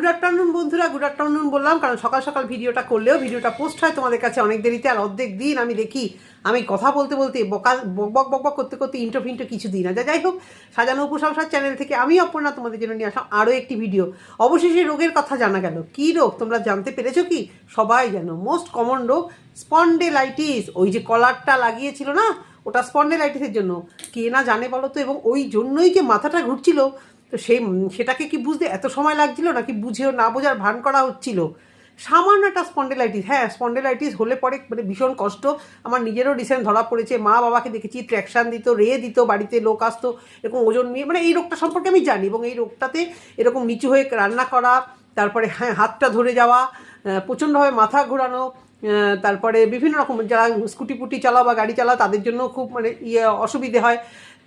Good afternoon বন্ধুরা। Good afternoon বললাম, কারণ সকাল সকাল ভিডিওটা করলেও ভিডিওটা পোস্ট হয় তোমাদের কাছে অনেক দেরিতে, আর অর্ধেক দিন আমি দেখি, আমি কথা বলতে বলতে বকা বক বক বক করতে করতে ইন্টো ফিন্টো কিছু দিই না। যা যাই হোক, সাজানো উপসংসার চ্যানেল থেকে আমি অপর্ণা তোমাদের জন্য নিয়ে আসলাম আরও একটি ভিডিও অবশেষে রোগের কথা জানা গেল। কী রোগ? তোমরা জানতে পেরেছ কি? সবাই জানো মোস্ট কমন রোগ স্পন্ডেলাইটিস ওই যে কলারটা লাগিয়েছিল না, ওটা স্পন্ডেলাইটিসের জন্য। কে না জানে বলো তো, এবং ওই জন্যই যে মাথাটা ঘুরছিল তো সেই সেটাকে কি বুঝতে এত সময় লাগছিল নাকি বুঝেও না বোঝার ভান করা হচ্ছিল? সামান্য একটা স্পন্ডেলাইটিস হ্যাঁ স্পন্ডেলাইটিস হলে পরে মানে ভীষণ কষ্ট। আমার নিজেরও রিসেন্ট ধরা পড়েছে, মা বাবাকে দেখেছি ট্র্যাকশান দিত, রে দিত, বাড়িতে লোক আসতো, এরকম ওজন নিয়ে মানে এই রোগটা সম্পর্কে আমি জানি এবং এই রোগটাতে এরকম নিচু হয়ে রান্না করা, তারপরে হ্যাঁ হাতটা ধরে যাওয়া প্রচণ্ডভাবে মাথা ঘোরানো তারপরে বিভিন্ন রকম যারা স্কুটি পুটি চালাও বা গাড়ি চালাও, তাদের জন্য খুব মানে ইয়ে অসুবিধে হয়।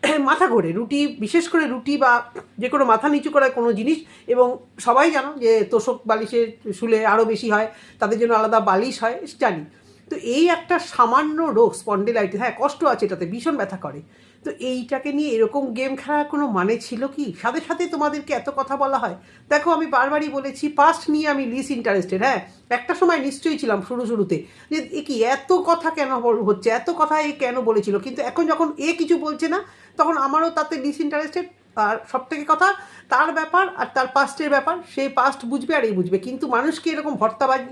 মাথা ঘোরে, রুটি, বিশেষ করে রুটি বা যে কোনো মাথা নিচু করা কোনো জিনিস এবং সবাই জানো যে তোষক বালিশের শুলে আরও বেশি হয়, তাদের জন্য আলাদা বালিশ হয়, জানি। তো এই একটা সামান্য রোগ, স্পন্ডেলাইটিস হ্যাঁ কষ্ট আছে এটাতে, ভীষণ ব্যথা করে। তো এইটাকে নিয়ে এরকম গেম খেলার কোনো মানে ছিল কি? সাথে সাথে তোমাদেরকে এত কথা বলা হয়। দেখো, আমি বারবারই বলেছি পাস্ট নিয়ে আমি লিস ইন্টারেস্টেড হ্যাঁ? একটা সময় নিশ্চয়ই ছিলাম শুরু শুরুতে, যে এ কি, এত কথা কেন হচ্ছে? এত কথা এ কেন বলেছিল? কিন্তু এখন যখন এ কিছু বলছে না, তখন আমারও তাতে ডিস ইন্টারেস্টেড আর সব থেকে কথা, তার ব্যাপার আর তার পাস্টের ব্যাপার সেই পাস্ট বুঝবে আর এই বুঝবে। কিন্তু মানুষকে এরকম ভর্তাবাজি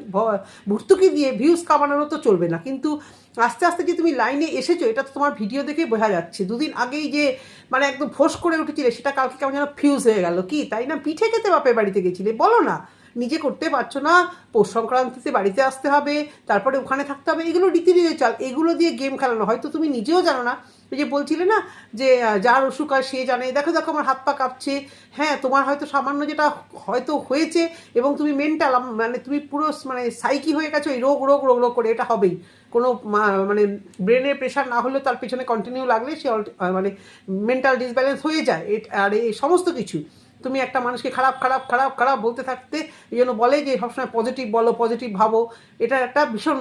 ভর্তুকি দিয়ে ভিউজ কামানোরও তো চলবে না। কিন্তু আস্তে আস্তে যে তুমি লাইনে এসেছ, এটা তো তোমার ভিডিও দেখে বোঝা যাচ্ছে। দুদিন আগেই যে মানে একদম ফোস করে উঠেছিলে, সেটা কালকে কেমন যেন ফিউজ হয়ে গেল। কি, তাই না? পিঠে খেতে বাপের বাড়িতে গেছিলে? বলো না। নিজে করতে পারছ না, পৌষ সংক্রান্তিতে বাড়িতে আসতে হবে, তারপরে ওখানে থাকতে হবে, এগুলো রীতি নীতি চাল এগুলো দিয়ে গেম খেলানো। হয়তো তুমি নিজেও জানো না, ওই যে বলছিলে না যে যার অসুখ হয় সে জানে। দেখো দেখো, আমার হাত পা কাঁপছে। হ্যাঁ তোমার হয়তো সামান্য যেটা হয়তো হয়েছে এবং তুমি মেন্টাল মানে তুমি পুরো মানে সাইকি হয়ে গেছো, এই রোগ রোগ রোগ রোগ করে, এটা হবেই। কোনো মানে ব্রেনের প্রেশার না হলেও তার পেছনে কন্টিনিউ লাগলে সে মানে মেন্টাল ডিসব্যালেন্স হয়ে যায়। আর এই সমস্ত কিছু। তুমি একটা মানুষকে খারাপ খারাপ খারাপ খারাপ বলতে থাকতে এই জন্য বলে যে সবসময় পজিটিভ বলো পজিটিভ ভাবো। এটা একটা ভীষণ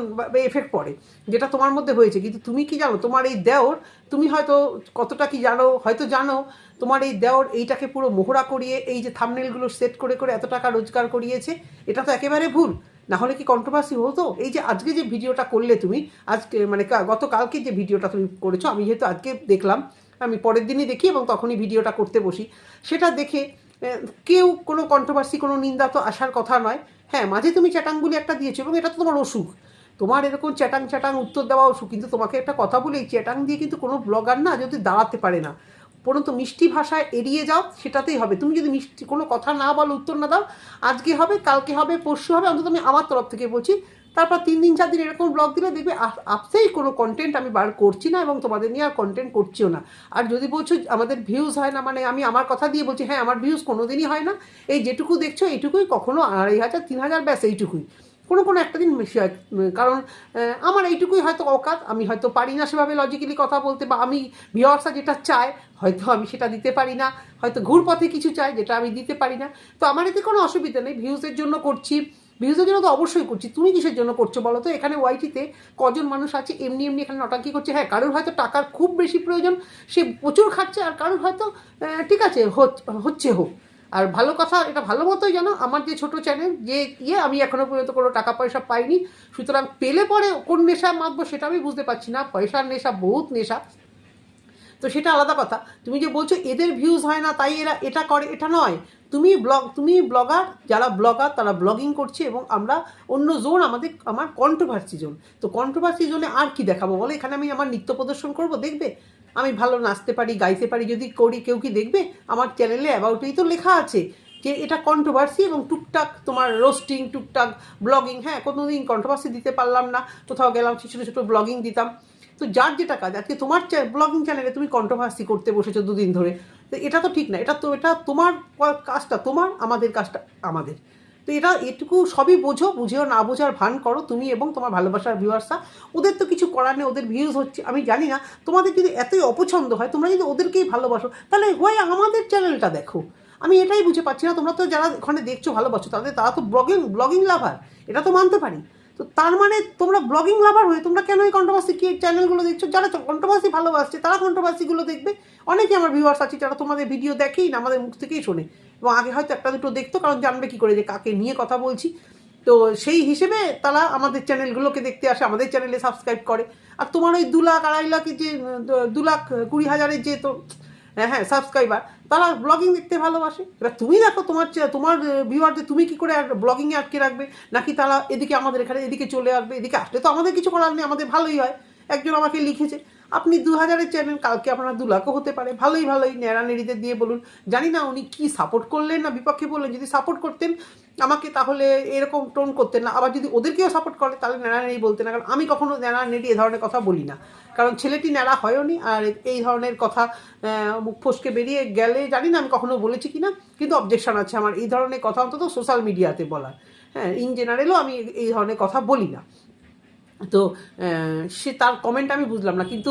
এফেক্ট পড়ে, যেটা তোমার মধ্যে হয়েছে। কিন্তু তুমি কি জানো, তোমার এই দেওর, তুমি হয়তো কতটা কি জানো, হয়তো জানো, তোমার এই দেওর এইটাকে পুরো মোহরা করিয়ে, এই যে থামনেলগুলো সেট করে করে এত টাকা রোজগার করিয়েছে, এটা তো একেবারে ভুল। না হলে কি কন্ট্রোভার্সি হতো? এই যে আজকে যে ভিডিওটা করলে তুমি, আজকে মানে গতকালকে যে ভিডিওটা তুমি করেছ, আমি যেহেতু আজকে দেখলাম, আমি পরের দিনই দেখি এবং তখনই ভিডিওটা করতে বসি। সেটা দেখে কেউ কোনো কন্ট্রোভার্সি কোনো নিন্দা তো আসার কথা নয়। হ্যাঁ মাঝে তুমি চ্যাটাংগুলি একটা দিয়েছ এবং এটা তো তোমার অসুখ। তোমার এরকম চ্যাটাং চ্যাটাং উত্তর দেওয়া অসুখ, কিন্তু তোমাকে একটা কথা বলি চ্যাটাং দিয়ে কিন্তু কোনো ব্লগার না যদি দাঁড়াতে পারে না। পরন্তু মিষ্টি ভাষায় এড়িয়ে যাও, সেটাতেই হবে। তুমি যদি মিষ্টি কোনো কথা না বলো, উত্তর না দাও, আজকে হবে, কালকে হবে, পরশু হবে, অন্তত আমি আমার তরফ থেকে বলছি তারপর তিন দিন, চার দিন এরকম ব্লগ দিলে দেখবে আপ- আপসেই কোনো কন্টেন্ট আমি বার করছি না এবং তোমাদের নিয়ে আর কন্টেন্ট করছিও না। আর যদি বলছো আমাদের ভিউজ হয় না মানে আমি আমার কথা দিয়ে বলছি হ্যাঁ আমার ভিউজ কোনো দিনই হয় না। এই যেটুকু দেখছ, এইটুকুই কখনো আড়াই হাজার, তিন হাজার, ব্যাস এইটুকুই। কোনো কোনো একটা দিন বেশি হয় কারণ আমার এইটুকুই হয়তো অকাত, আমি হয়তো পারি না সেভাবে লজিক্যালি কথা বলতে, বা আমি ভিওয়ার্সরা যেটা চায়, হয়তো আমি সেটা দিতে পারি না। হয়তো ঘুরপথে কিছু চাই যেটা আমি দিতে পারি না। তো আমার এতে কোনো অসুবিধা নেই ভিউজের জন্য করছি। ভিউজের জন্য তো অবশ্যই করছি। তুমি কিসের জন্য করছ বলো তো? এখানে ওয়াইটিতে কজন মানুষ আছে, এমনি এমনি এখানে নটাঙ্কি করছে। হ্যাঁ কারোর হয়তো টাকার খুব বেশি প্রয়োজন, সে প্রচুর খাচ্ছে আর কারোর হয়তো ঠিক আছে, হচ- হচ্ছে হোক। আর ভালো কথা, এটা ভালো মতোই জানো, আমার যে ছোট চ্যানেল যে ইয়ে আমি এখনও পর্যন্ত কোনো টাকা পয়সা পাইনি। সুতরাং পেলে পরে কোন নেশা মাখবো সেটা আমি বুঝতে পারছি না। পয়সার নেশা বহুত নেশা। তো সেটা আলাদা কথা। তুমি যে বলছো এদের ভিউজ হয় না, তাই এরা এটা করে, এটা নয়। তুমি ব্লগ তুমি ব্লগার যারা ব্লগার তারা ব্লগিং করছে এবং আমরা অন্য জোন আমাদের, আমার কন্ট্রোভার্সি জোন তো কন্ট্রোভার্সি জোনে আর কি দেখাবো? বলো, এখানে আমি আমার নৃত্য প্রদর্শন করব, দেখবে? আমি ভালো নাচতে পারি, গাইতে পারি, যদি করি, কেউ কি দেখবে? আমার চ্যানেলে অ্যাবাউটেই তো লেখা আছে যে এটা কন্ট্রোভার্সি এবং টুকটাক তোমার রোস্টিং টুকটাক ব্লগিং হ্যাঁ কোনোদিন কন্ট্রোভার্সি দিতে পারলাম না। কোথাও গেলাম, ছোটো ছোটো ব্লগিং দিতাম। তো যার যেটা কাজ, আজকে তোমার ব্লগিং চ্যানেলে তুমি কন্ট্রোভার্সি করতে বসেছো দুদিন ধরে, তো এটা তো ঠিক না, এটা তো, এটা তোমার কাজটা, তোমার, আমাদের কাজটা, আমাদের। তো এটা, এটুকু সবই বোঝো, বুঝেও না বোঝার ভান করো তুমি এবং তোমার ভালোবাসার ভিউয়ার্সরা ওদের তো কিছু করার নেই, ওদের ভিউজ হচ্ছে, আমি জানি না, তোমাদের যদি এতই অপছন্দ হয়, তোমরা যদি ওদেরকেই ভালোবাসো, তাহলে হয় আমাদের চ্যানেলটা দেখো। আমি এটাই বুঝে পাচ্ছি না, তোমরা তো যারা ওখানে দেখছ, ভালোবাসো, তাদের, তারা তো ব্লগিং ব্লগিং লাভার এটা তো মানতে পারি। তো তার মানে তোমরা ব্লগিং লাভার হয়ে তোমরা কেন এই কন্ট্রোভার্সি কি চ্যানেলগুলো দেখছ? যারা কন্ট্রোভার্সি ভালোবাসছে, তারা কন্ট্রোভার্সিগুলো দেখবে। অনেকে আমার ভিউয়ার্স আছে যারা তোমাদের ভিডিও দেখেই না, আমাদের মুখ থেকেই শোনে। এবং আগে হয়তো একটা দুটো দেখতো, কারণ জানবে কি করে যে কাকে নিয়ে কথা বলছি। তো সেই হিসেবে তারা আমাদের চ্যানেলগুলোকে দেখতে আসে, আমাদের চ্যানেলে সাবস্ক্রাইব করে। আর তোমার ওই দু লাখ, আড়াই লাখ যে, দু লাখ কুড়ি হাজারের যে তো হ্যাঁ হ্যাঁ সাবস্ক্রাইবার তারা ব্লগিং দেখতে ভালোবাসে। এবার তুমি দেখো তোমার তোমার ভিউয়ারদের তুমি কি করে ব্লগিংয়ে আটকে রাখবে? নাকি তারা এদিকে আমাদের এখানে এদিকে চলে আসবে? এদিকে আসলে তো আমাদের কিছু করার নেই, আমাদের ভালোই হয়। একজন আমাকে লিখেছে, আপনি দু হাজারের চ্যানেল কালকে আপনার দু লাখও হতে পারে। ভালোই ভালোই ন্যাড়া নেড়িতে দিয়ে বলুন। জানি না উনি কি সাপোর্ট করলেন না বিপক্ষে বললেন। যদি সাপোর্ট করতেন আমাকে তাহলে এরকম টোন করতেন না। আবার যদি ওদেরকেও সাপোর্ট করে, তাহলে ন্যাড়া নেড়ি বলতেন না। কারণ আমি কখনও ন্যাড়া নেড়ি এ ধরনের কথা বলি না। কারণ ছেলেটি ন্যাড়া হয়নি আর এই ধরনের কথা মুখ ফসকে বেরিয়ে গেলে জানি না আমি কখনও বলেছি কি না কিন্তু অবজেকশন আছে আমার। এই ধরনের কথা অন্তত সোশ্যাল মিডিয়াতে বলার। হ্যাঁ ইন জেনারেলও আমি এই ধরনের কথা বলি না। তো সে তার কমেন্ট আমি বুঝলাম না। কিন্তু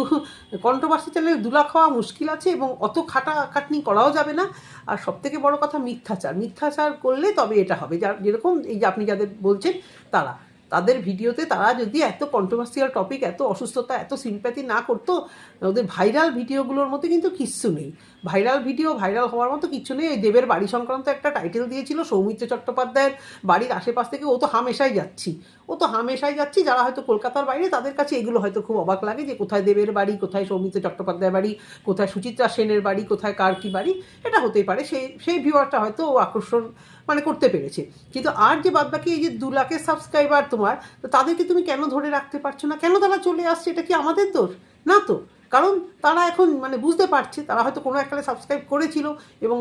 কন্ট্রোভার্সি চ্যানেলে দুলা খাওয়া মুশকিল আছে এবং অত খাটা খাটনি করাও যাবে না। আর সবথেকে বড় কথা মিথ্যাচার। মিথ্যাচার করলে তবে এটা হবে। যার যেরকম এই যে আপনি যাদের বলছেন তারা, তাদের ভিডিওতে তারা যদি এত কন্ট্রোভার্সিয়াল টপিক এত অসুস্থতা, এত সিম্প্যাথি না করতো, ওদের ভাইরাল ভিডিওগুলোর মধ্যে কিন্তু কিচ্ছু নেই। ভাইরাল ভিডিও, ভাইরাল হওয়ার মতো কিচ্ছু নেই। দেবের বাড়ি সংক্রান্ত একটা টাইটেল দিয়েছিল, সৌমিত্র চট্টোপাধ্যায়ের বাড়ির আশেপাশ থেকে ও তো হামেশাই যাচ্ছি। ও তো হামেশাই যাচ্ছি, যারা হয়তো কলকাতার বাইরে, তাদের কাছে এগুলো হয়তো খুব অবাক লাগে যে কোথায় দেবের বাড়ি, কোথায় সৌমিত্র চট্টোপাধ্যায়ের বাড়ি, কোথায় সুচিত্রা সেনের বাড়ি, কোথায় কার কী বাড়ি, এটা হতেই পারে। সেই সেই ভিউয়ারটা হয়তো ও আকর্ষণ মানে করতে পেরেছে। কিন্তু আর যে বাদবাকি এই যে দু লাখের সাবস্ক্রাইবার তোমার তাদেরকে তুমি কেন ধরে রাখতে পারছ না? কেন তারা চলে আসছে? এটা কি আমাদের দোষ? না তো। কারণ তারা এখন মানে বুঝতে পারছে, তারা হয়তো কোনো এককালে সাবস্ক্রাইব করেছিল এবং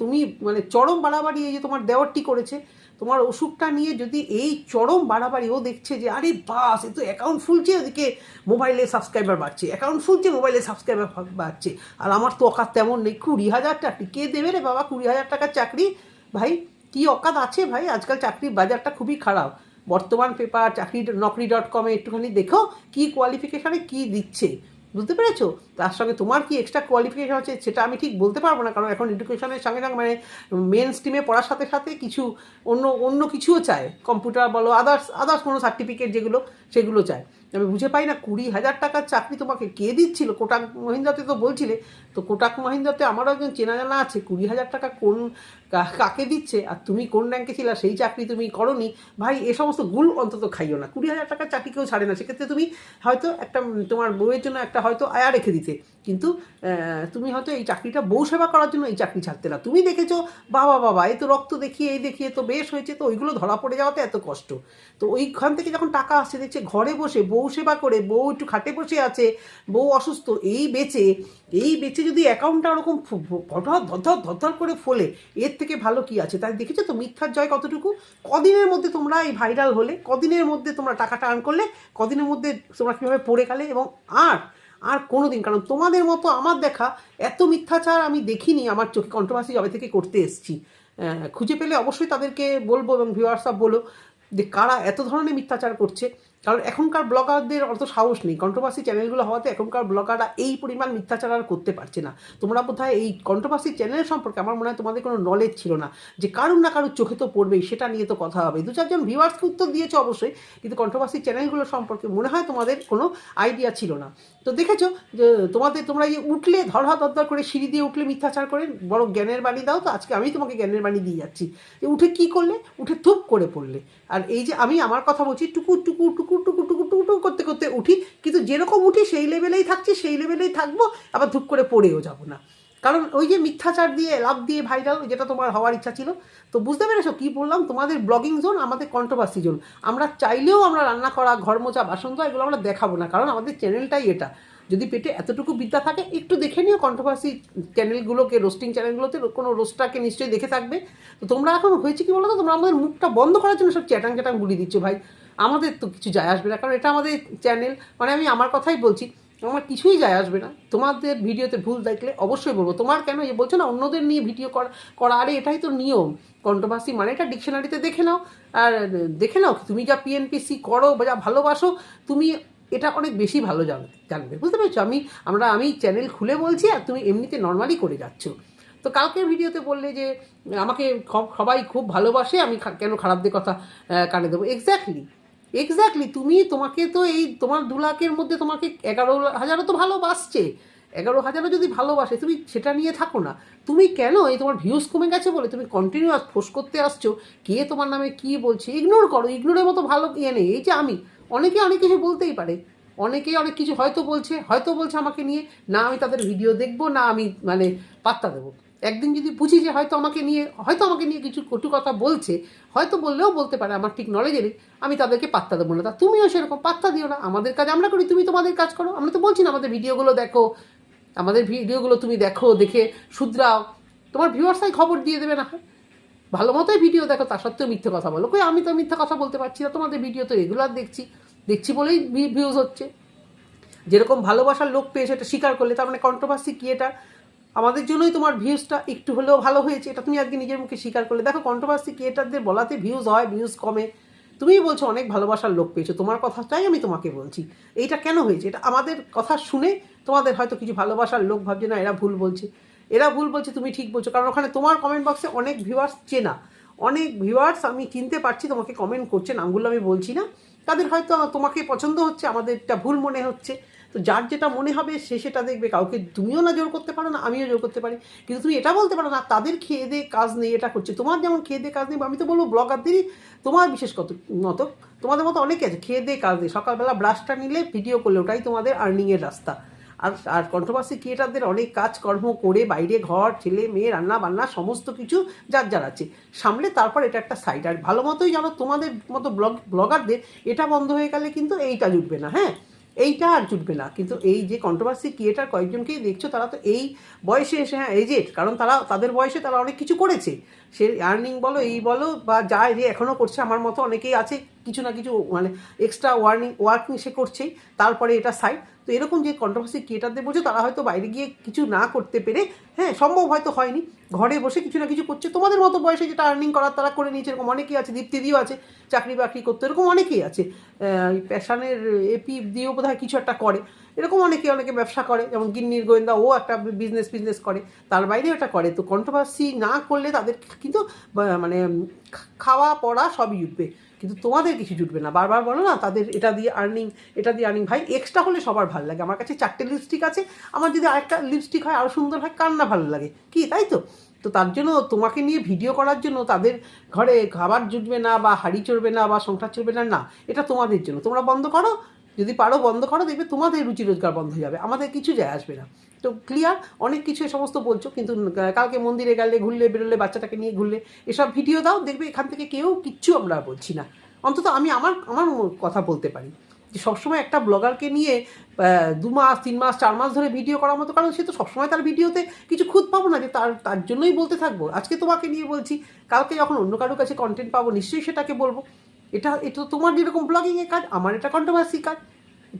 তুমি মানে চরম বাড়াবাড়ি এই যে তোমার দেওয়ারটি করেছে, তোমার অসুখটা নিয়ে যদি এই চরম বাড়াবাড়ি ও দেখছে যে, আরে বাস, এ তো অ্যাকাউন্ট ফুলছে ওদিকে মোবাইলে সাবস্ক্রাইবার বাড়ছে অ্যাকাউন্ট ফুলছে মোবাইলে সাবস্ক্রাইবার বাড়ছে। আর আমার তো অকাত তেমন নেই, কুড়ি হাজার চাকরি কে দেবে রে বাবা কুড়ি হাজার টাকার চাকরি? ভাই, কি অকাত আছে ভাই? আজকাল চাকরির বাজারটা খুবই খারাপ। বর্তমান পেপার চাকরি, নকরি ডট কমে একটুখানি দেখো, কি কোয়ালিফিকেশানে কি দিচ্ছে। বুঝতে পেরেছ? তার সঙ্গে তোমার কি এক্সট্রা কোয়ালিফিকেশন আছে সেটা আমি ঠিক বলতে পারব না, কারণ এখন এডুকেশনের সঙ্গে সঙ্গে মানে মেন স্ট্রিমে পড়ার সাথে সাথে কিছু অন্য অন্য কিছুও চায়। কম্পিউটার বলো আদার্স আদার্স কোনো সার্টিফিকেট যেগুলো, সেগুলো চায়। আমি বুঝে পাই না, কুড়ি হাজার টাকার চাকরি তোমাকে কে দিচ্ছিল? কোটাক মহিন্দ্রাতে তো বলছিলে, তো কোটাক মহিন্দ্রাতে আমারও একজন চেনা জানা আছে, কুড়ি হাজার টাকা কোন কাকে দিচ্ছে? আর তুমি কোন র্যাঙ্কে ছিল? সেই চাকরি তুমি করনি? ভাই, এ সমস্ত গুল অন্তত খাইও না। কুড়ি হাজার টাকার চাকরি কেউ ছাড়ে না। সেক্ষেত্রে তুমি হয়তো একটা তোমার বউয়ের জন্য একটা হয়তো আয়া রেখে দিতে। কিন্তু তুমি হয়তো এই চাকরিটা বউ সেবা করার জন্য এই চাকরি ছাড়তে না। তুমি দেখেছ, বাবা বাবা এই তো রক্ত দেখিয়ে এই দেখিয়ে তো বেশ হয়েছে, তো ওইগুলো ধরা পড়ে যাওয়াতে এত কষ্ট। তো ওইখান থেকে যখন টাকা আসছে, দেখছে ঘরে বসে বউ সেবা করে, বউ একটু খাটে বসে আছে, বউ অসুস্থ, এই বেচে এই বেচে যদি অ্যাকাউন্টটা ওরকম ধর ধর ধর করে ফোলে, এর থেকে ভালো কি আছে? তাই দেখেছ তো মিথ্যার জয় কতটুকু? কদিনের মধ্যে তোমরা এই ভাইরাল হলে, কদিনের মধ্যে তোমরা টাকাটা আর্ন করলে, কদিনের মধ্যে তোমরা কীভাবে পড়ে গেলে এবং আর আর কোনো দিন কারণ তোমাদের মতো আমার দেখা এত মিথ্যাচার আমি দেখিনি, আমার চোখে কন্ট্রোভার্সি জবে থেকে করতে এসেছি। খুঁজে পেলে অবশ্যই তাদেরকে বলব এবং ভিউয়ার্সরা বলো যে কারা এত ধরনের মিথ্যাচার করছে। কারণ এখনকার ব্লগারদের অত সাহস নেই। কন্ট্রোভার্সি চ্যানেলগুলো হওয়াতে এখনকার ব্লগাররা এই পরিমাণ মিথ্যাচার আর করতে পারছে না। তোমরা বোধহয় এই কন্ট্রোভার্সি চ্যানেল সম্পর্কে আমার মনে হয় তোমাদের কোনো নলেজ ছিল না যে কারুর না কারুর চোখে তো পড়বেই, সেটা নিয়ে তো কথা হবে। দু চারজন ভিউয়ার্সকে উত্তর দিয়েছে অবশ্যই, কিন্তু কন্ট্রোভার্সি চ্যানেলগুলো সম্পর্কে মনে হয় তোমাদের কোনো আইডিয়া ছিল না। তো দেখেছ যে তোমাদের, তোমরা এই উঠলে ধরহা দরদর করে সিঁড়ি দিয়ে উঠলে মিথ্যাচার করে, বড় জ্ঞানের বাণী দাও তো, আজকে আমি তোমাকে জ্ঞানের বাণী দিয়ে যাচ্ছি। যে উঠে কি করলে? উঠে থুপ করে পড়লে। আর এই যে আমি আমার কথা বলছি, টুকু টুকু টুকু টুকু টুকু টুকু টুকু করতে করতে উঠি। কিন্তু যেরকম উঠি, সেই লেভেলেই থাকছি, সেই লেভেলেই থাকব, আবার ধুপ করে পড়েও যাব না। কারণ ওই যে মিথ্যাচার দিয়ে, লাভ দিয়ে ভাইরাল যেটা তোমার হওয়ার ইচ্ছা ছিল, তো বুঝতে পেরেছ কী বললাম? তোমাদের ব্লগিং জোন আমাদের কন্ট্রোভার্সি জোন আমরা চাইলেও আমরা রান্না করা, ঘর মোচা বাসন ধোয়া, এগুলো আমরা দেখাবো না, কারণ আমাদের চ্যানেলটাই এটা। যদি পেটে এতটুকু বিদ্যা থাকে, একটু দেখে নিও কন্ট্রোভার্সি চ্যানেলগুলোকে রোস্টিং চ্যানেলগুলোতে কোনো রোস্টারকে নিশ্চয়ই দেখে থাকবে। তো তোমরা এখন হয়েছে কি বলো তো তোমরা আমাদের মুখটা বন্ধ করার জন্য সব চ্যাটাং চ্যাটাং গুলি দিচ্ছ ভাই। আমাদের তো কিছু যায় আসবে না, কারণ এটা আমাদের চ্যানেল মানে আমি আমার কথাই বলছি, আমার কিছুই যায় আসবে না। তোমাদের ভিডিওতে ভুল দেখলে অবশ্যই বলব। তোমার কেন এ বলছো না, অন্যদের নিয়ে ভিডিও করা আরে এটাই তো নিয়ম। কন্ট্রোভার্সি মানে এটা ডিকশনারিতে দেখে নাও। আর দেখে নাও তুমি যা পিএনপিসি করো বা যা ভালোবাসো, তুমি এটা অনেক বেশি ভালো জান- জানবে। বুঝতে পেরেছ? আমি, আমরা, আমি চ্যানেল খুলে বলছি আর তুমি এমনিতে নর্মালি করে যাচ্ছ। তো কালকের ভিডিওতে বললে যে, আমাকে সবাই খুব ভালোবাসে, আমি কেন খারাপ দিয়ে কথা কানে দেবো? এক্স্যাক্টলি এক্স্যাক্টলি তুমি তোমাকে তো এই তোমার দু লাখের মধ্যে তোমাকে এগারো হাজারও তো ভালোবাসছে। এগারো হাজারও যদি ভালোবাসে, তুমি সেটা নিয়ে থাকো না। তুমি কেন এই তোমার ভিউজ কমে গেছে বলে? তুমি কন্টিনিউয়াস ফোর্স করতে আসছো, কে তোমার নামে কি বলছে? ইগনোর করো ইগনোরের মতো ভালো ইয়ে নেই। এই যে আমি, অনেকে অনেক কিছু বলতেই পারে। অনেকেই অনেক কিছু হয়তো বলছে হয়তো বলছে আমাকে নিয়ে, না আমি তাদের ভিডিও দেখব, না আমি মানে পাত্তা দেবো। একদিন যদি বুঝি যে হয়তো আমাকে নিয়ে, হয়তো আমাকে নিয়ে কিছু কটু কথা বলছে, হয়তো বললেও বলতে পারে আমার ঠিক নলেজে নেই আমি তাদেরকে পাত্তা দেবো না। তা তুমিও সেরকম পাত্তা দিও না। আমাদের কাজ আমরা করি, তুমি তোমাদের কাজ করো। আমরা তো বলছি না, আমাদের ভিডিওগুলো দেখো। আমাদের ভিডিওগুলো তুমি দেখো, দেখে শুধরাও। তোমার ভিউয়ার্সাই খবর দিয়ে দেবে না। ভালো মতোই ভিডিও দেখো, তা সত্ত্বেও মিথ্যে কথা বলো। কই, আমি তো মিথ্যে কথা বলতে পারছি না। তোমাদের ভিডিও তো রেগুলার দেখছি। দেখছি বলেই ভিউজ হচ্ছে। যেরকম ভালোবাসার লোক পেয়ে সেটা স্বীকার করলে, তার মানে কন্ট্রোভার্সি কি এটা আমাদের জন্যই তোমার ভিউজটা একটু হলেও ভালো হয়েছে। এটা তুমি আজকে নিজের মুখে স্বীকার করলে। দেখো কন্ট্রোভার্সি ক্রিয়েটারদের বলাতে ভিউজ হয় ভিউজ কমে। তুমিই বলছো অনেক ভালোবাসার লোক পেয়েছ। তোমার কথাটাই আমি তোমাকে বলছি। এইটা কেন হয়েছে? এটা আমাদের কথা শুনে তোমাদের হয়তো কিছু ভালোবাসার লোক ভাবছে, না, এরা ভুল বলছে। এরা ভুল বলছে, তুমি ঠিক বলছো। কারণ ওখানে তোমার কমেন্ট বক্সে অনেক ভিউয়ার্স চেনা। অনেক ভিউয়ার্স আমি চিনতে পারছি, তোমাকে কমেন্ট করছে নামগুলো আমি বলছি না। তাদের হয়তো তোমাকে পছন্দ হচ্ছে, আমাদেরটা ভুল মনে হচ্ছে। তো যার যেটা মনে হবে সে সেটা দেখবে। কাউকে তুমিও না জোর করতে পারো না, আমিও জোর করতে পারি। কিন্তু তুমি এটা বলতে পারো না, তাদের খেয়ে দিয়ে কাজ নেই, এটা করছে। তোমার যেমন খেয়ে দিয়ে কাজ নেই, আমি তো বলব ব্লগারদেরই তোমার বিশেষ কত মতো, তোমাদের মতো অনেকে আছে, খেয়ে দিয়ে কাজ নেই। সকালবেলা ব্রাশটা নিলে ভিডিও করলে, ওটাই তোমাদের আর্নিংয়ের রাস্তা। আর আর কন্ট্রোভার্সি ক্রিয়েটারদের অনেক কাজকর্ম করে বাইরে ঘর, ছেলে, মেয়ে রান্না বান্না সমস্ত কিছু যার যার আছে। সামলে তারপর এটা একটা সাইড আর ভালো মতোই জানো, তোমাদের মতো ব্লগ ব্লগারদের এটা বন্ধ হয়ে গেলে কিন্তু এইটা জুটবে না হ্যাঁ? এইটা আর জুটবে না। কিন্তু এই যে কন্ট্রোভার্সি ক্রিয়েটার কয়েকজনকেই দেখছ, তারা তো এই বয়সে এসে হ্যাঁ এজেড কারণ তারা, তাদের বয়সে তারা অনেক কিছু করেছে। সে আর্নিং বলো, এই বলো, বা যা যে এখনও করছে, আমার মতো অনেকেই আছে, কিছু না কিছু মানে এক্সট্রা ওয়ার্নিং ওয়ার্কিং সে করছেই, তারপরে এটা সাইড তো এরকম যে কন্ট্রোভার্সি ক্রিয়েটারদের বলছে, তারা হয়তো বাইরে গিয়ে কিছু না করতে পেরে হ্যাঁ সম্ভব হয়তো হয়নি। ঘরে বসে কিছু না কিছু করছে, তোমাদের মতো বয়সে যেটা আর্নিং করার, তারা করে নিয়েছে, এরকম অনেকেই আছে দীপ্তিদিও আছে চাকরি বাকরি করতে, এরকম অনেকেই আছে। প্যাশানের এপি দিয়েও বোধ কিছু একটা করে। এরকম অনেকে অনেকে ব্যবসা করে, যেমন গিন্নির গোয়েন্দা, ও একটা বিজনেস বিজনেস করে, তার বাইরেও এটা করে। তো কন্ট্রোভার্সি না করলে তাদের কিন্তু মানে খাওয়া, পড়া সবই জুটবে। কিন্তু তোমাদের কিছু জুটবে না। বারবার বলো না, তাদের এটা দিয়ে আর্নিং এটা দিয়ে আর্নিং ভাই এক্সট্রা হলে সবার ভালো লাগে। আমার কাছে চারটে লিপস্টিক আছে। আমার যদি আরেকটা লিপস্টিক হয় আরও সুন্দর হয়, কার না ভালো লাগে? কি, তাই তো? তো তার জন্য তোমাকে নিয়ে ভিডিও করার জন্য তাদের ঘরে খাবার জুটবে না বা হাড়ি চড়বে না বা সংসার চলবে না না। এটা তোমাদের জন্য। তোমরা বন্ধ করো যদি পারো বন্ধ করো, দেখবে তোমাদের রুচি রোজগার বন্ধ হয়ে যাবে। আমাদের কিছু যায় আসবে না। তো ক্লিয়ার অনেক কিছু এ সমস্ত বলছো, কিন্তু কালকে মন্দিরে গেলে, ঘুরলে, বেরোলে, বাচ্চাটাকে নিয়ে ঘুরলে, এসব ভিডিও দাও, দেখবে এখান থেকে কেউ কিচ্ছু আমরা বলছি না। অন্তত আমি আমার আমার কথা বলতে পারি। যে সবসময় একটা ব্লগারকে নিয়ে দু মাস, তিন মাস, চার মাস ধরে ভিডিও করার মতো, কারণ সে তো সবসময় তার ভিডিওতে কিছু খুদ পাবো না, যে তার তার জন্যই বলতে থাকব। আজকে তোমাকে নিয়ে বলছি, কালকে যখন অন্য কারোর কাছে কন্টেন্ট পাবো, নিশ্চয়ই সেটাকে বলব। এটা এটা তোমার যেরকম ব্লগিংয়ের কাজ, আমার এটা কন্ট্রোভার্সি কাজ।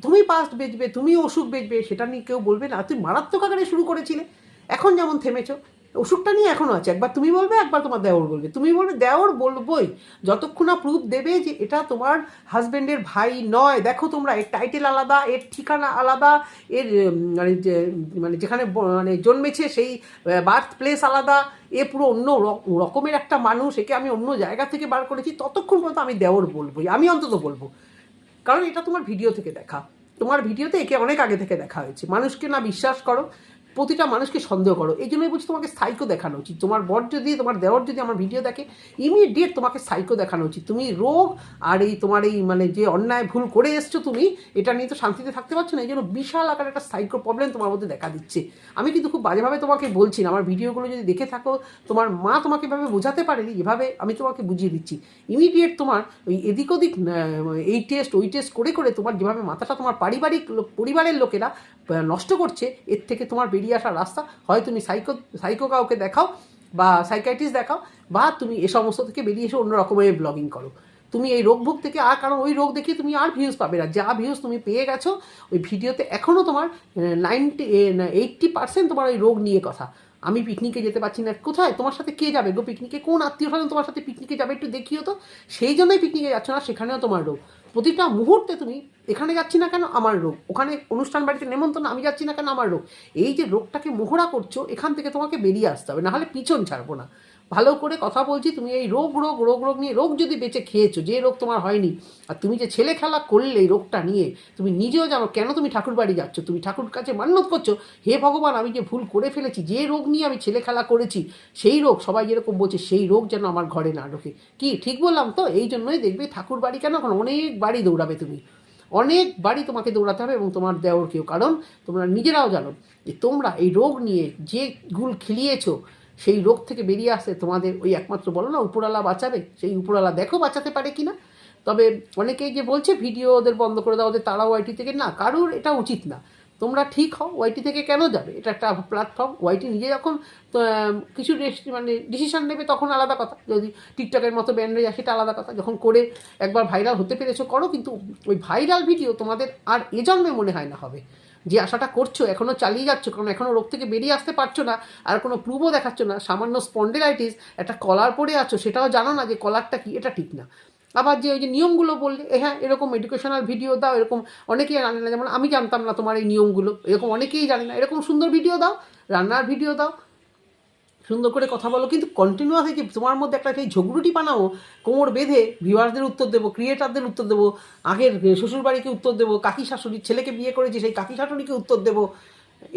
তুমি পাস্ট বেচবে, তুমি অসুখ বেচবে, সেটা নিয়ে কেউ বলবে না। তুমি মারাত্মক আকারে শুরু করেছিলে। এখন যেমন থেমেছো ওষুধটা নিয়ে এখনও আছে, একবার তুমি বলবে, একবার তোমার দেওর বলবে। তুমি বলবে, দেওর বলবই, যতক্ষণ না প্রুফ দেবে যে এটা তোমার হাজব্যান্ডের ভাই নয়। দেখো তোমরা, এর টাইটেল আলাদা, এর ঠিকানা আলাদা, এর মানে যে মানে যেখানে মানে জন্মেছে সেই বার্থ প্লেস আলাদা, এ পুরো অন্য রকমের একটা মানুষ, একে আমি অন্য জায়গা থেকে বার করেছি, ততক্ষণ পর্যন্ত আমি দেওর বলবোই। আমি অন্তত বলব। কারণ এটা তোমার ভিডিও থেকে দেখা। তোমার ভিডিওতে একে অনেক আগে থেকে দেখা হয়েছে। মানুষকে না বিশ্বাস করো প্রতিটা মানুষকে সন্দেহ করো। এই জন্যই বলছি তোমাকে সাইকো দেখানো উচিত। তোমার বর যদি, তোমার দেওয়ার যদি আমার ভিডিও দেখে ইমিডিয়েট তোমাকে সাইকো দেখানো উচিত। তুমি রোগ আর এই তোমার এই মানে যে অন্যায় ভুল করে এসছো তুমি, এটা নিয়ে তো শান্তিতে থাকতে পারছ না, এই জন্য বিশাল আকার একটা সাইকো প্রবলেম তোমার মধ্যে দেখা দিচ্ছে। আমি কিন্তু খুব বাজেভাবে তোমাকে বলছি না, আমার ভিডিওগুলো যদি দেখে থাকো, তোমার মা তোমাকে এভাবে বোঝাতে পারেনি, এভাবে আমি তোমাকে বুঝিয়ে দিচ্ছি। ইমিডিয়েট তোমার ওই এদিক ওদিক এই টেস্ট ওই টেস্ট করে করে তোমার যেভাবে মাথাটা তোমার পারিবারিক পরিবারের লোকেরা নষ্ট করছে, এর থেকে তোমার বেরিয়ে আসার রাস্তা। হয় তুমি সাইকো সাইকো কাউকে দেখাও বা সাইকাইটিস্ট দেখাও, বা তুমি এ সমস্ত থেকে বেরিয়ে এসে অন্য ব্লগিং করো। তুমি এই রোগ ভোগ থেকে আর, কারণ ওই রোগ দেখিয়ে তুমি আর ভিউজ পাবে না। যা ভিউজ তুমি পেয়ে গেছো, ওই ভিডিওতে এখনও তোমার নাইনটি এইট্টি পার্সেন্ট তোমার ওই রোগ নিয়ে কথা। আমি পিকনিকে যেতে পারছি না। কোথায়? তোমার সাথে কে যাবে গো পিকনিকে কোন আত্মীয় স্বজন তোমার সাথে পিকনিকে যাবে একটু দেখিও তো? সেই জন্যই পিকনিকে যাচ্ছ না, সেখানেও তোমার রোগ। প্রতিটা মুহূর্তে তুমি এখানে যাচ্ছি না কেন? আমার রোগ। ওখানে অনুষ্ঠান বাড়িতে নেমন্তন্ন, আমি যাচ্ছি না কেন? আমার রোগ। এই যে রোগটাকে মোহরা করছ, এখান থেকে তোমাকে বেরিয়ে আসতে হবে। নাহলে পিছন ছাড়বো না। ভালো করে কথা বলছি, তুমি এই রোগ রোগ রোগ রোগ নিয়ে, রোগ যদি বেঁচে খেয়েছো, যে রোগ তোমার হয়নি, আর তুমি যে ছেলে খেলা করলে এই রোগটা নিয়ে, তুমি নিজেও জানো কেন তুমি ঠাকুর বাড়ি যাচ্ছ, তুমি ঠাকুর কাছে মান্যত করছ, হে ভগবান, আমি যে ভুল করে ফেলেছি, যে রোগ নিয়ে আমি ছেলে খেলা করেছি, সেই রোগ, সবাই যেরকম বলছে, সেই রোগ যেন আমার ঘরে না ঢোকে। কি, ঠিক বললাম তো? এই জন্যই দেখবে ঠাকুর বাড়ি কেন এখন অনেক বাড়ি দৌড়াবে তুমি। অনেক বাড়ি তোমাকে দৌড়াতে হবে এবং তোমার দেওয়ার কেউ, কারণ তোমরা নিজেরাও জানো যে তোমরা এই রোগ নিয়ে যে গুল খেলিয়েছো, সেই রোগ থেকে বেরিয়ে আসতে তোমাদের ওই একমাত্র বলো না, উপরালা বাঁচাবে? সেই উপরালা দেখো বাঁচাতে পারে কি না তবে অনেকেই যে বলছে, ভিডিও ওদের বন্ধ করে দাও, ওদের তারাও আইটি থেকে না, কারুর এটা উচিত না। তোমরা ঠিক হও ওয়াইটি থেকে কেন যাবে? এটা একটা প্ল্যাটফর্ম ওয়াইটি নিজে যখন কিছু মানে ডিসিশন নেবে তখন আলাদা কথা। যদি টিকটকের মতো ব্যান্ডে যায়, সেটা আলাদা কথা। যখন করে একবার ভাইরাল হতে পেরেছ, করো, কিন্তু ওই ভাইরাল ভিডিও তোমাদের আর এ জন্মে মনে হয় না হবে। যে আশাটা করছ এখনও চালিয়ে যাচ্ছ, কারণ এখনও রোগ থেকে বেরিয়ে আসতে পারছ না, আর কোনো প্রুভও দেখাচ্ছ না। সামান্য স্পন্ডেলাইটিস একটা কলার পরে আছো, সেটাও জানো না যে কলারটা কি, এটা ঠিক না। আবার যে ওই যে নিয়মগুলো বললে হ্যাঁ এরকম এডুকেশনাল ভিডিও দাও, এরকম অনেকেই জানে না, যেমন আমি জানতাম না তোমার এই নিয়মগুলো, এরকম অনেকেই জানে না, এরকম সুন্দর ভিডিও দাও, রান্নার ভিডিও দাও, সুন্দর করে কথা বলো, কিন্তু কন্টিনিউয়াস যে তোমার মধ্যে একটা সেই ঝগড়ুটি বানাও, কোমর বেঁধে ভিউয়ারদের উত্তর দেবো ক্রিয়েটারদের উত্তর দেবো, আগের শ্বশুরবাড়িকে উত্তর দেবো, কাকি শাশুড়ির ছেলেকে বিয়ে করেছি, সেই কাকি শাশুড়িকে উত্তর দেবো,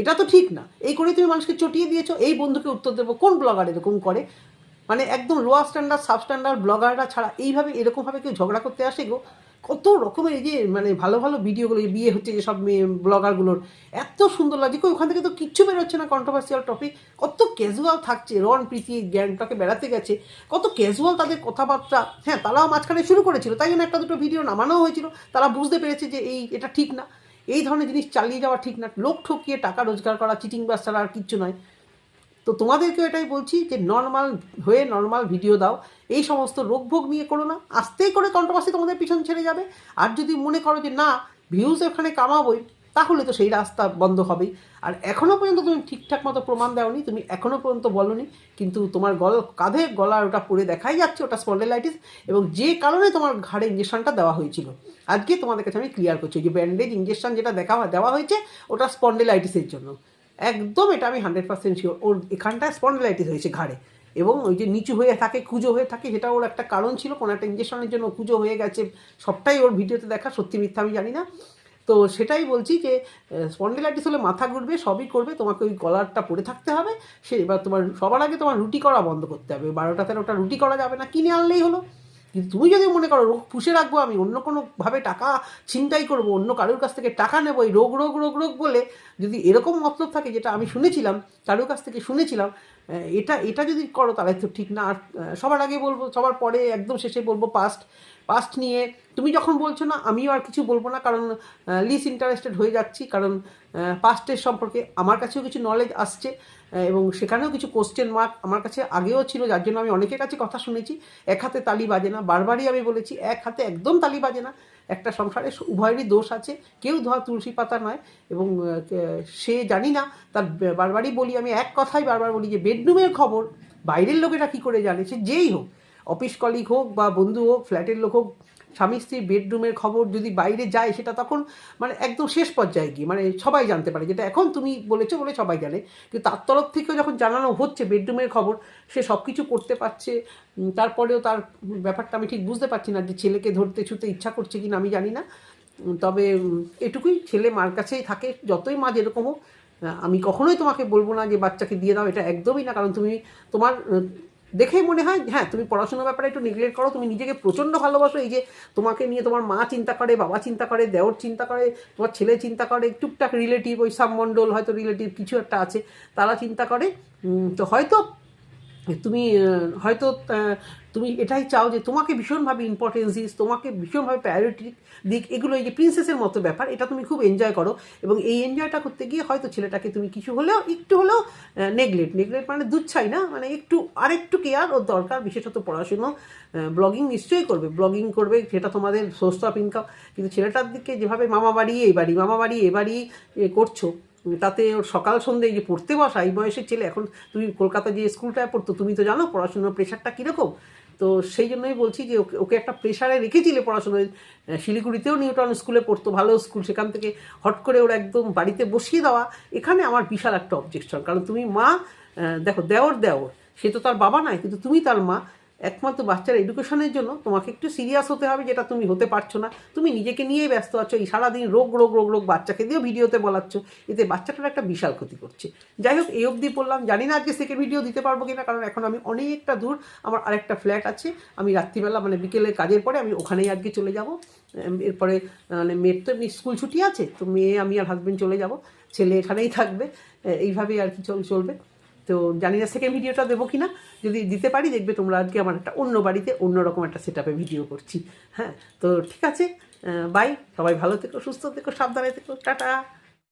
এটা তো ঠিক না। এই করে তুমি মানুষকে চটিয়ে দিয়েছ, এই বন্ধুকে উত্তর দেবো, কোন ব্লগার এরকম করে? মানে একদম লোয়ার স্ট্যান্ডার্ড সাব স্ট্যান্ডার্ড ব্লগাররা ছাড়া এইভাবে এরকমভাবে কেউ ঝগড়া করতে আসে গো? কত রকমের এই যে মানে ভালো ভালো ভিডিওগুলো বিয়ে হচ্ছে যে সব মেয়ে ব্লগারগুলোর, এত সুন্দর লাগছে ওখান থেকে তো কিচ্ছু বেরোচ্ছে না কন্ট্রোভার্সিয়াল টপিক কত ক্যাজুয়াল থাকছে রন প্রীতি, গ্যাংটাকে বেড়াতে গেছে। কত ক্যাজুয়াল তাদের কথাবার্তা। হ্যাঁ তারাও মাঝখানে শুরু করেছিল, তাই জন্য একটা দুটো ভিডিও নামানো হয়েছিল। তারা বুঝতে পেরেছে যে এই, এটা ঠিক না। এই ধরনের জিনিস চালিয়ে যাওয়া ঠিক না। লোক ঠকিয়ে টাকা রোজগার করা চিটিং বাস ছাড়া আর কিচ্ছু নয়। তো তোমাদেরকেও এটাই বলছি যে নর্মাল হয়ে নর্মাল ভিডিও দাও। এই সমস্ত রোগ ভোগ নিয়ে করো না। আস্তেই করে কন্ট্রোভার্সি তোমাদের পিছন ছেড়ে যাবে। আর যদি মনে করো যে না ভিউজ এখানে কামাবোই, তাহলে তো সেই রাস্তা বন্ধ হবেই। আর এখনও পর্যন্ত তুমি ঠিকঠাক মতো প্রমাণ দাওনি, তুমি এখনও পর্যন্ত বলনি, কিন্তু তোমার গল কাঁধে গলার ওটা পড়ে দেখাই যাচ্ছে ওটা স্পন্ডেলাইটিস এবং যে কারণে তোমার ঘাড়ে ইঞ্জেকশনটা দেওয়া হয়েছিল। আজকে তোমাদের কাছে আমি ক্লিয়ার করছি যে ব্যান্ডেজ ইঞ্জেকশন যেটা দেখা দেওয়া হয়েছে, ওটা স্পন্ডেলাইটিসের জন্য। একদম এটা আমি হান্ড্রেড পার্সেন্ট শিওর ওর এখানটায় স্পন্ডেলাইটিস হয়েছে ঘাড়ে। এবং ওই যে নিচু হয়ে থাকে, কুজো হয়ে থাকে, সেটা ওর একটা কারণ ছিল, কোনো একটা ইঞ্জেকশনের জন্য কুজো হয়ে গেছে। সবটাই ওর ভিডিওতে দেখা, সত্যি মিথ্যা আমি জানি না। তো সেটাই বলছি যে স্পন্ডিলাইটিস হলে মাথা ঘুরবে, সবই করবে, তোমাকে ওই কলারটা পরে থাকতে হবে। সে এবার তোমার, সবার আগে তোমার রুটি করা বন্ধ করতে হবে। বারোটা তেরোটা রুটি করা যাবে না, কিনে আনলেই হলো। কিন্তু তুমি যদি মনে করো রোগ পুষে রাখব, আমি অন্য কোনোভাবে টাকা ছিনতাই করব, অন্য কারোর কাছ থেকে টাকা নেব, এই রোগ রোগ রোগ রোগ বলে যদি এরকম মতলব থাকে যেটা আমি শুনেছিলাম, কারোর কাছ থেকে শুনেছিলাম এটা এটা যদি করো তাহলে তো ঠিক না। আর সবার আগে বলব, সবার পরে, একদম শেষে বলব পাস্ট পাস্ট নিয়ে। তুমি যখন বলছো না, আমিও আর কিছু বলব না, কারণ লিস ইন্টারেস্টেড হয়ে যাচ্ছি, কারণ পাস্টের সম্পর্কে আমার কাছেও কিছু নলেজ আসছে এবং সেখানেও কিছু কোশ্চেন মার্ক আমার কাছে আগেও ছিল, যার জন্য আমি অনেকের কাছে কথা শুনেছি। এক হাতে তালি বাজে না, বারবারই আমি বলেছি, এক হাতে একদম তালি বাজে না। একটা সংসারে উভয়েরই দোষ আছে, কেউ ধোয়া তুলসী পাতা নয়, এবং সে জানি না, তার বারবারই বলি আমি এক কথাই বারবার বলি যে বেডরুমের খবর, বাইরের লোকেরা কী করে জানে, সে যেই হোক। অফিস কলিগ হোক বা বন্ধু হোক ফ্ল্যাটের লোক হোক, স্বামী স্ত্রীর বেডরুমের খবর যদি বাইরে যায়, সেটা তখন মানে একদম শেষ পর্যায়ে গিয়ে মানে সবাই জানতে পারে, যেটা এখন তুমি বলেছ বলে সবাই জানে। কিন্তু তার তরফ থেকেও যখন জানানো হচ্ছে বেডরুমের খবর, সে সব কিছু করতে পারছে। তারপরেও তার ব্যাপারটা আমি ঠিক বুঝতে পারছি না যে ছেলেকে ধরতে ছুতে ইচ্ছা করছে কি না আমি জানি না। তবে এটুকুই, ছেলে মার কাছেই থাকে, যতই মা যেরকম হোক আমি কখনোই তোমাকে বলব না যে বাচ্চাকে দিয়ে দাও, এটা একদমই না, কারণ তুমি তোমার দেখেই মনে হয় হ্যাঁ তুমি পড়াশোনার ব্যাপারে একটু নেগলেক্ট করো, তুমি নিজেকে প্রচণ্ড ভালোবাসো, এই যে তোমাকে নিয়ে তোমার মা চিন্তা করে, বাবা চিন্তা করে, দেওর চিন্তা করে, তোমার ছেলে চিন্তা করে, টুকটাক রিলেটিভ ওই সাবমণ্ডল হয়তো রিলেটিভ কিছু একটা আছে, তারা চিন্তা করে তো হয়তো তুমি হয়তো তুমি এটাই চাও যে তোমাকে ভীষণভাবে ইম্পর্টেন্স দিস তোমাকে ভীষণভাবে প্রায়োরিটি দিক, এগুলো এই যে প্রিন্সেসের মতো ব্যাপার, এটা তুমি খুব এনজয় করো। এবং এই এনজয়টা করতে গিয়ে হয়তো ছেলেটাকে তুমি কিছু হলেও, একটু হলেও নেগলেট নেগলেট মানে দুচ্ছাই না মানে একটু, আরেকটু কেয়ার ওর দরকার, বিশেষত পড়াশুনো ব্লগিং নিশ্চয়ই করবে ব্লগিং করবে, সেটা তোমাদের সোর্স অফ ইনকাম কিন্তু ছেলেটার দিকে যেভাবে মামা বাড়ি, এই বাড়ি, মামা বাড়ি, এ বাড়ি করছ, তাতে ওর সকাল সন্ধ্যে এই যে পড়তে বসা, এই বয়সের ছেলে, এখন তুমি কলকাতা যে স্কুলটায় পড়তো, তুমি তো জানো পড়াশোনার প্রেশারটা কীরকম? তো সেই জন্যই বলছি যে ওকে ওকে একটা প্রেশারে রেখেছিলে পড়াশোনায়। শিলিগুড়িতেও নিউটন স্কুলে পড়তো, ভালো স্কুল সেখান থেকে হট করে ওরা একদম বাড়িতে বসিয়ে দেওয়া। এখানে আমার বিশাল একটা অবজেকশন কারণ তুমি মা দেখো দেওর দেওর, সে তো তার বাবা নয় কিন্তু তুমি তার মা। একমাত্র বাচ্চার এডুকেশনের জন্য তোমাকে একটু সিরিয়াস হতে হবে, যেটা তুমি হতে পারছ না। তুমি নিজেকে নিয়েই ব্যস্ত আছো, এই সারাদিন রোগ রোগ রোগ রোগ বাচ্চাকে দিয়েও ভিডিওতে বলাচ্ছ। এতে বাচ্চাটার একটা বিশাল ক্ষতি করছে। যাই হোক, এই অবধি বললাম, জানি না আজকে সেকেন্ড ভিডিও দিতে পারব কিনা, কারণ এখন আমি অনেকটা দূর। আমার আরেকটা ফ্ল্যাট আছে। আমি রাত্রিবেলা মানে বিকেলে কাজের পরে আমি ওখানেই আজকে চলে যাব। এরপরে মানে মেয়ের তো এমনি স্কুল ছুটি আছে, তো মেয়ে, আমি আর হাজবেন্ড চলে যাব। ছেলে এখানেই থাকবে। এইভাবেই আর কি চল, চলবে। তো জানি না সেকেন্ড ভিডিওটা দেবো কি না যদি দিতে পারি, দেখবে তোমরা আজকে আমার একটা অন্য বাড়িতে অন্য রকম একটা সেট ভিডিও করছি। হ্যাঁ তো ঠিক আছে বাই সবাই ভালো থেকো, সুস্থ থেকো, সাবধানে থেকো, টাটা।